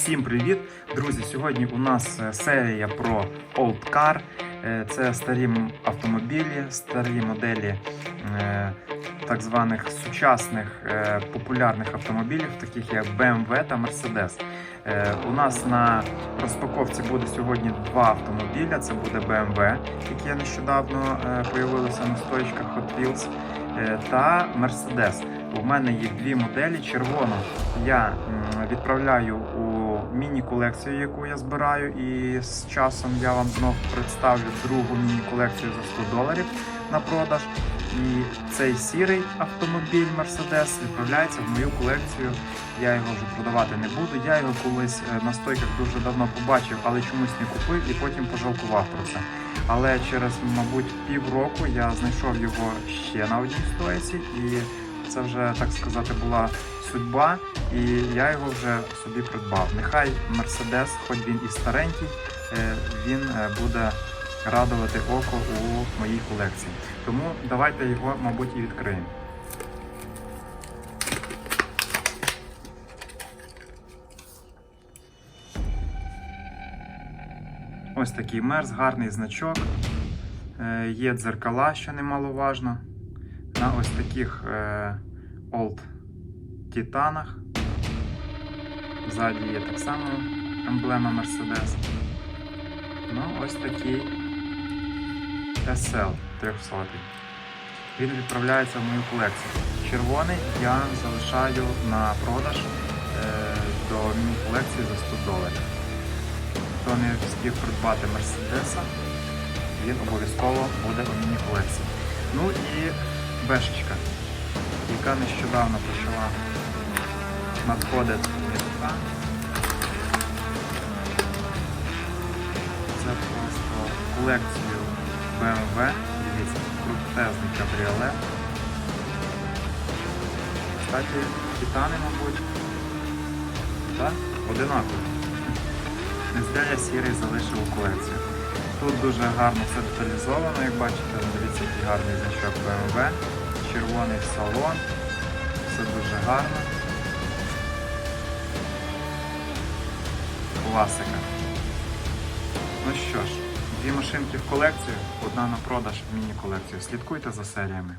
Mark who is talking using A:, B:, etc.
A: Всім привіт, друзі! Сьогодні у нас е, серія про Old Car. Е, Це старі автомобілі, старі моделі е, так званих сучасних популярних автомобілів, таких як BMW та Mercedes. У нас на розпаковці буде сьогодні два автомобіля. Це буде BMW, яке нещодавно появилося на стоїчках Hot Wheels, та Mercedes. У мене їх дві моделі. Червону я відправляю у міні-колекцію, яку я збираю, і з часом я вам знов представлю другу міні-колекцію за 100 доларів на продаж. І цей сірий автомобіль Mercedes відправляється в мою колекцію. Я його вже продавати не буду. Я його колись е, на стойках дуже давно побачив, але чомусь не купив і потім пожалкував про це. Але через, мабуть, півроку я знайшов його ще на одній стойці, і це вже так сказати була судьба, і я його вже собі придбав. Нехай Мерседес, хоч він і старенький, е, він е, буде радувати око у моїй колекції. Тому давайте його, мабуть, і відкриємо. Ось такий мерз, гарний значок. Е, Є дзеркала, що немаловажно. На ось таких Old Титанах. Ззаді є так само емблема Mercedes. Ну, ось такий SL 300. Він відправляється в мою колекцію. Червоний я залишаю на продаж е, до міні-колекції за 100 доларів. Хто не встиг придбати Мерседеса, він обов'язково буде у міні-колекції. Ну і бешечка, яка нещодавно почала надходити в. Це просто колекцію BMW. Дивіться, крутезний кабріолет. Кстати, титани, мабуть. Так, одинакові. Не зря я сірий залишив у колекцію. Тут дуже гарно все деталізовано, як бачите, дивіться, який гарний значок BMW, червоний салон, все дуже гарно. Класика. Ну що ж, дві машинки в колекцію, одна на продаж в міні-колекцію. Слідкуйте за серіями.